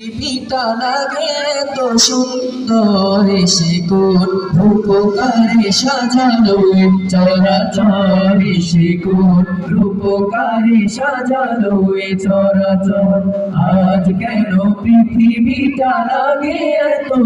পৃথিবীটা লাগে তো সুন্দর সে কোন রূপকারে সাজালো চরাচর সে কোন রূপকারে সাজালো চরাচর। আজ কেন পৃথিবীটা লাগে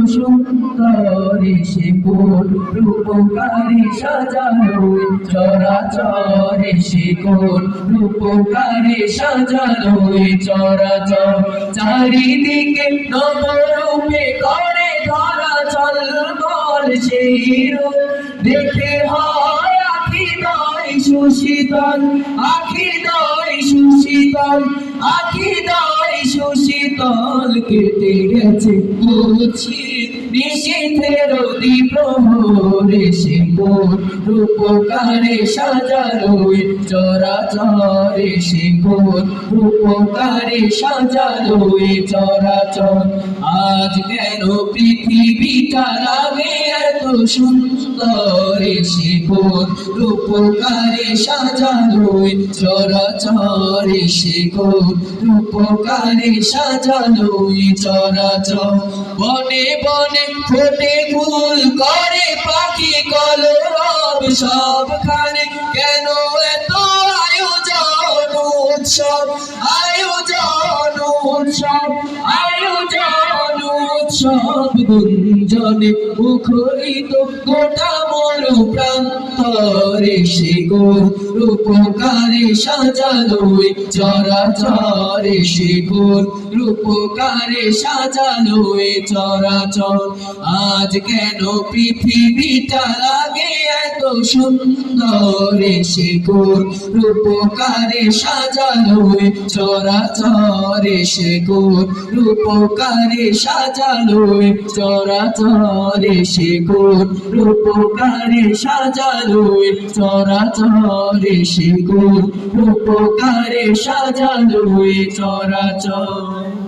সুন্দর সে কোন রূপকারে সাজালো চরাচর সে কোন রূপকারে সাজালো চরাচর চারিদিকে নবরূপে করে ধরা চল বল সেই দেখে হয় আখি দয় সুশীতল, আখি দয় সুশীতল কেটে গেছে। বুঝি নিশীথের প্রহরে সে কোন রূপকারে সাজালো চরাচরে সে কোন রূপকারে সাজালো চরাচর। আজ কেন পৃথিবীটা লাগে সুন্দর কোন রূপকারে সাজালো চরাচরে কোন রূপকারে সাজালো চরাচর। বনে বনে ফোটে ফুল করে, পাখি কলরব সবখানে। কেন এত আয়োজন উৎসব? আয়োজন উৎসব উৎসব গুঞ্জনে মুখরিত গোটা মর প্রান্তরে সে গো রূপকারে সাজালো চরাচরে সে গোর রূপকারে সাজালো চরাচর। আজ কেন পৃথিবীটা লাগে এত সুন্দর সে গোর রূপকারে সাজালো চরাচরে সে গোর রূপকারে সাজালো চরাচরে সে গোর রূপকারে সাজালো চরাচরে গোর রূপকারে সাজালো চরাচর